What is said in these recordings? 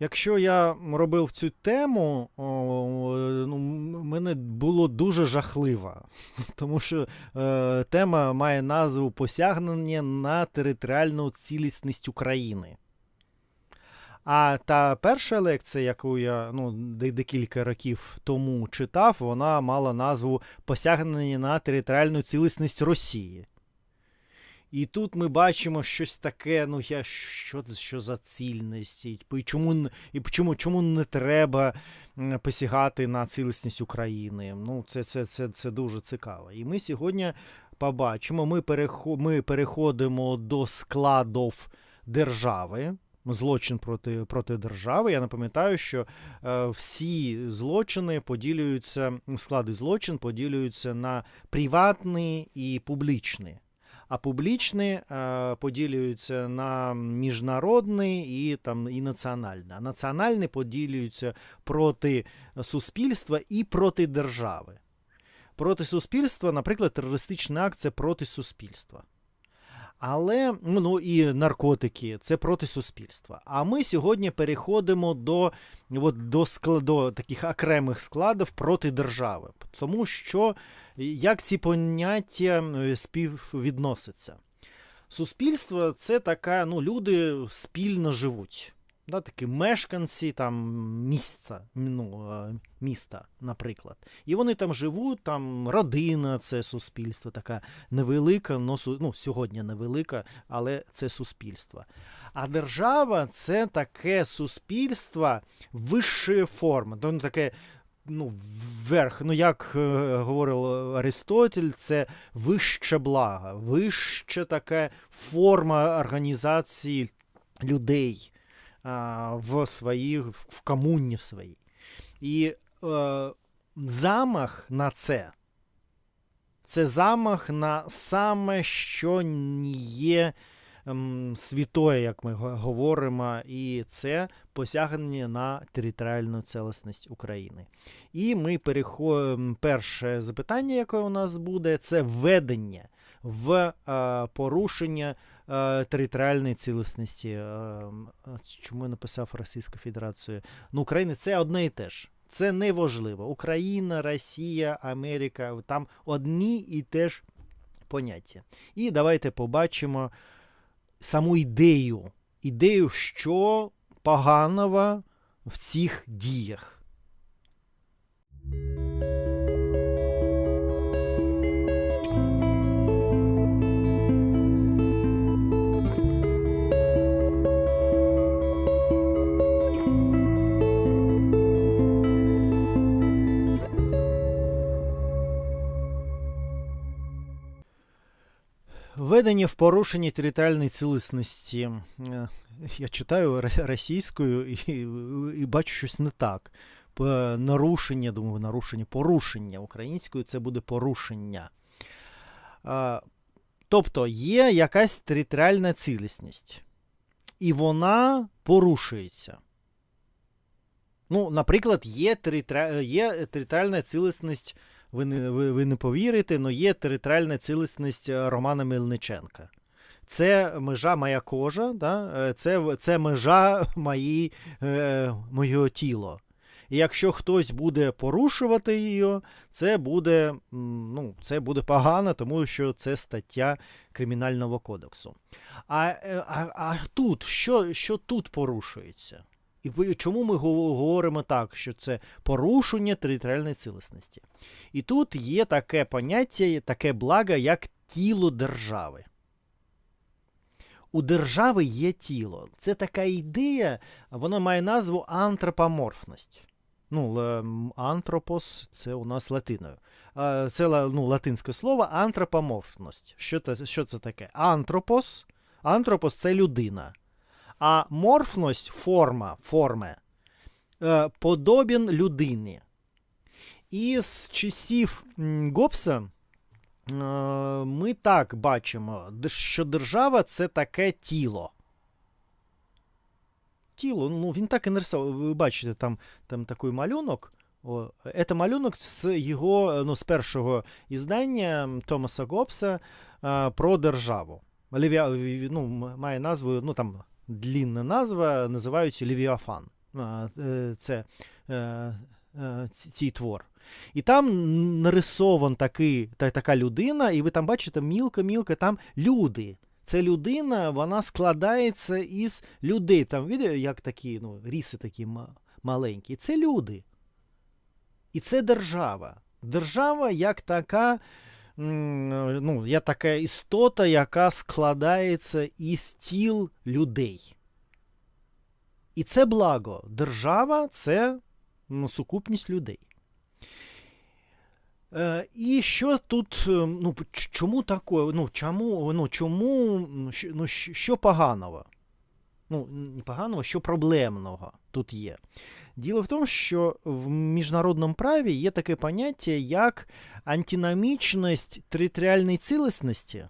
Якщо я робив цю тему, о, ну, мене було дуже жахливо, тому що е, тема має назву Посягнення на територіальну цілісність України. А та перша лекція, яку я ну, декілька років тому читав, вона мала назву Посягнення на територіальну цілісність Росії. І тут ми бачимо щось таке, ну я що, що за цільність, і, чому, і чому, чому не треба посягати на цілісність України. Ну, це, це, це, це дуже цікаво. І ми сьогодні побачимо, ми, перехо, ми переходимо до складів держави. Злочин проти, проти держави. Я напам'ятаю, що е, всі злочини поділюються, склади злочин поділюються на приватні і публічні. А публічні е, поділюються на міжнародний і, там, і національний. А національні поділюються проти суспільства і проти держави. Проти суспільства, наприклад, терористична акція проти суспільства. Але ну, і наркотики це проти суспільства. А ми сьогодні переходимо до, от, до, склад, до таких окремих складів проти держави. Тому що як ці поняття співвідносяться? Суспільство це така, ну, люди спільно живуть. Да, такі мешканці там місця, ну, е, міста, наприклад. І вони там живуть, там родина, це суспільство, така невелика, ну, сьогодні невелика, але це суспільство. А держава це таке суспільство вищої форми, ну, таке ну, вверх, ну як е, говорив Аристотель, це вище благо, вище така форма організації людей а, в своїх, в комуні в своїй. І е, замах на це. Це замах на саме, що не є ем, святое, як ми говоримо, і це посягнення на територіальну цілісність України. І ми переходимо. Перше запитання, яке у нас буде, це введення в е, порушення е, територіальної цілісності. Е, чому я написав Російську Федерацію? Ну, України це одне і те ж. Це не важливо. Україна, Росія, Америка там одні і те ж поняття. І давайте побачимо саму ідею. Ідею, що поганого в цих діях. Введення в порушення територіальної цілісності. Е, Я читаю російською і, і бачу щось не так. Нарушення, думаю, нарушення, порушення. Українською це буде порушення. Тобто є якась територіальна цілісність, і вона порушується. Ну, наприклад, є, територи... є територіальна цілісність ви не, ви, ви не повірите, але є територіальна цілісність е, Романа Мельниченка. Це межа моя кожа, да? е, це, це межа мої, е, моєго тіла. І якщо хтось буде порушувати її, це буде, ну, це буде погано, тому що це стаття Кримінального кодексу. А, е, а, а тут, що, що тут порушується? І чому ми говоримо так, що це порушення територіальної цілісності? І тут є таке поняття, таке благо, як тіло держави. У держави є тіло. Це така ідея, вона має назву антропоморфність. Ну, антропос це у нас латиною. Це ну, латинське слово антропоморфність. Що це, що це таке? Антропос. Антропос це людина. А морфність форма, форми, е, подобін людині. І з часів м, Гоббса е, ми так бачимо, що держава це таке тіло. Тіло, ну він так і нарисував. Ви бачите, там, там такий малюнок. О, це малюнок з його, ну, з першого іздання Томаса Гоббса е, про державу. Ну, має назву, ну там длінна назва, називають Левіафан. а, е, це, е, ці- цей твор. І там нарисован такий, та, така людина, і ви там бачите мілко-мілко, там люди. Це людина, вона складається із людей. Там видите, як такі, ну, ріси такі маленькі. Це люди. І це держава. Держава як така, ну, є така істота, яка складається із тіл людей. І це благо. Держава це ну, сукупність людей. Е, і що тут, е, ну, чому таке? Ну, чому, ну, чому, ну, що поганого? Ну, не поганого, що проблемного тут є. Діло в тому, що в міжнародному праві є таке поняття, як антиномічність територіальної цілісності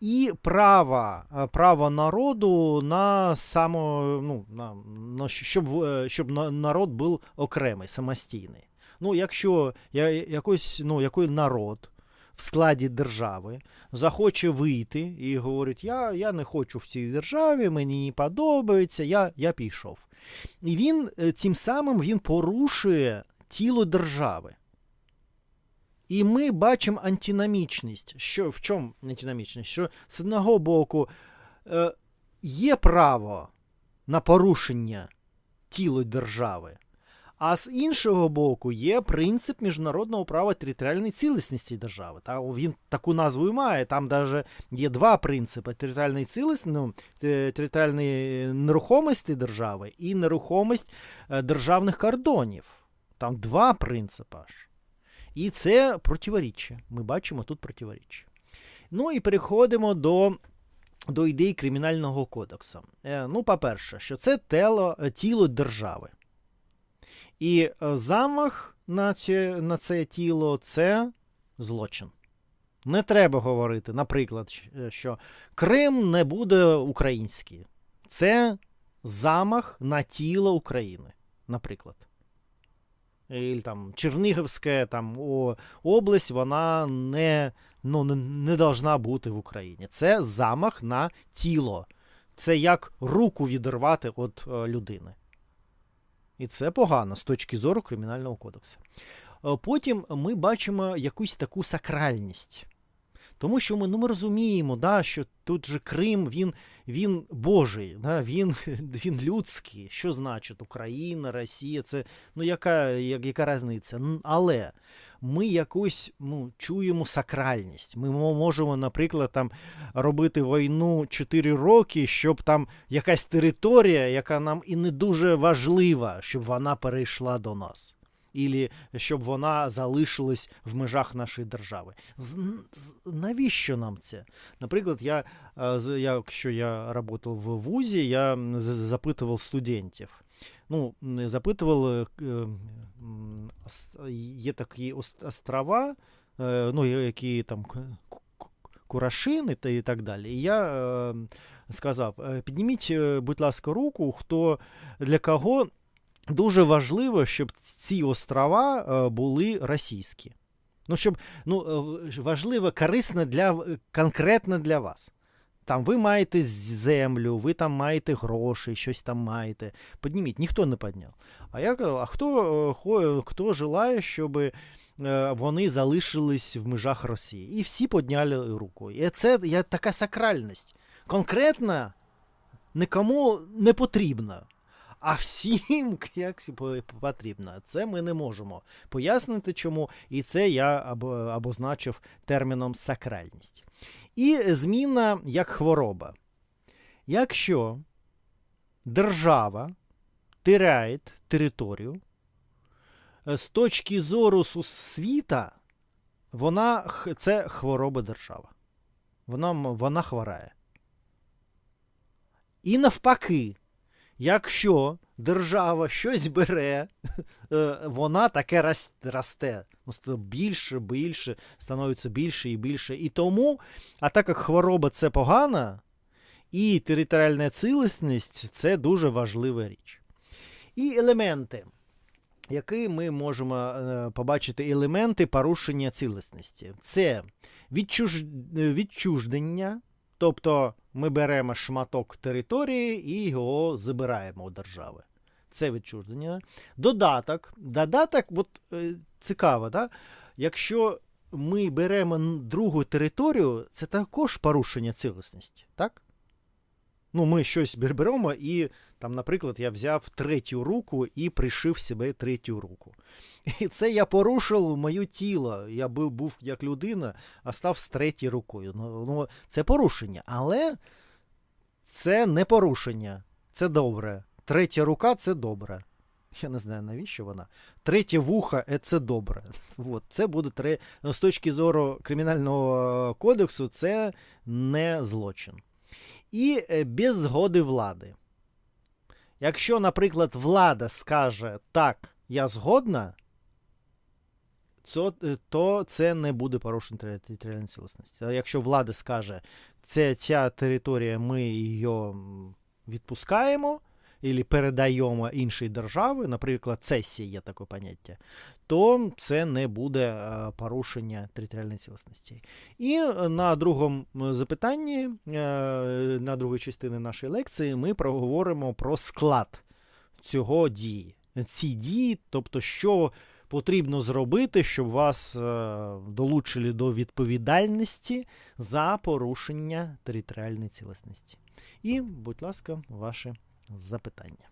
і право, е, право народу на само, ну, на, на, щоб, е, щоб народ був окремий, самостійний. Ну, якщо я, якось, ну, який народ в складі держави захоче вийти і говорить, я, я не хочу в цій державі, мені не подобається, я, я пішов. І він е, тим самим він порушує тіло держави. І ми бачимо антиномічність. Що, в чому антиномічність? Що з одного боку е, є право на порушення тіла держави, а з іншого боку є принцип міжнародного права територіальної цілісності держави. Та, він таку назву і має. Там навіть є два принципи: територіальної цілісності, ну, територіальної нерухомості держави і нерухомість е, державних кордонів. Там два принципи аж. І це противоріччя. Ми бачимо тут противоріччя. Ну і переходимо до, до ідеї Кримінального кодексу. Е, ну, по-перше, що це тело, е, тіло держави. І е, замах на це, на це тіло це злочин. Не треба говорити, наприклад, е, що Крим не буде український. Це замах на тіло України, наприклад. І, там, Чернігівська там, область, вона не, ну, не, должна бути в Україні. Це замах на тіло. Це як руку відірвати від е, людини. І це погано з точки зору Кримінального кодексу. Е, Потім ми бачимо якусь таку сакральність. Тому що ми, ну, ми розуміємо, да, що тут же Крим, він, він Божий, да, він, він людський. Що значить Україна, Росія, це ну, яка, я- яка різниця? Але ми якось ну, чуємо сакральність. Ми можемо, наприклад, там, робити війну 4 роки, щоб там якась територія, яка нам і не дуже важлива, щоб вона перейшла до нас. Ілі щоб вона залишилась в межах нашої держави. Навіщо нам це? Наприклад, я, е, якщо я працював в ВУЗі, я запитував студентів. Ну, запитував, е, е, є такі острова, ну, які там Курашини та і так далі. І я сказав: підніміть, будь ласка, руку, хто для кого дуже важливо, щоб ці острова е, були російські. Ну, щоб ну, е, важливо, корисно для конкретно для вас. Там ви маєте землю, ви там маєте гроші, щось там маєте. Підніміть, ніхто не підняв. А я казав, а хто, е, хто желає, щоб вони залишились в межах Росії? І всі підняли руку. І це є така сакральність. Конкретно нікому не потрібно. А всім як потрібно. Це ми не можемо пояснити чому, і це я обозначив терміном сакральність. І зміна як хвороба. Якщо держава теряє територію, е, з точки зору сусвіта, вона це хвороба держава. Вона, вона хворає. І навпаки, якщо держава щось бере, е, вона таке росте. Ну, Більше, більше, становиться більше і більше. І тому, а так як хвороба це погана, і територіальна цілісність це дуже важлива річ. І елементи, які ми можемо е, побачити елементи порушення цілісності. Це відчуж... відчуждення, тобто ми беремо шматок території і його забираємо у держави. Це відчуження. Додаток. Додаток, от е, цікаво, да? якщо ми беремо другу територію, це також порушення цілісності, так? Ну, ми щось бер- беремо і, там, наприклад, я взяв третю руку і пришив себе третю руку. І це я порушив моє тіло. Я був, був як людина, а став з третьою рукою. Ну, ну, це порушення, але це не порушення. Це добре. Третя рука це добре. Я не знаю, навіщо вона. Третє вуха це добре. От, це буде ну, з точки зору кримінального е, кодексу, це не злочин. І е, без згоди влади. Якщо, наприклад, влада скаже так, я згодна, то, е, то це не буде порушення тери- територіальної цілісності. Якщо влада скаже, це ця територія, ми її відпускаємо, або передаємо іншій державі, наприклад, цесія є таке поняття, то це не буде е, порушення територіальної цілісності. І е, на другому запитанні, е, на другій частині нашої лекції, ми проговоримо про склад цього дії. Ці дії, тобто, що потрібно зробити, щоб вас долучили до відповідальності за порушення територіальної цілісності. І, будь ласка, ваші запитання.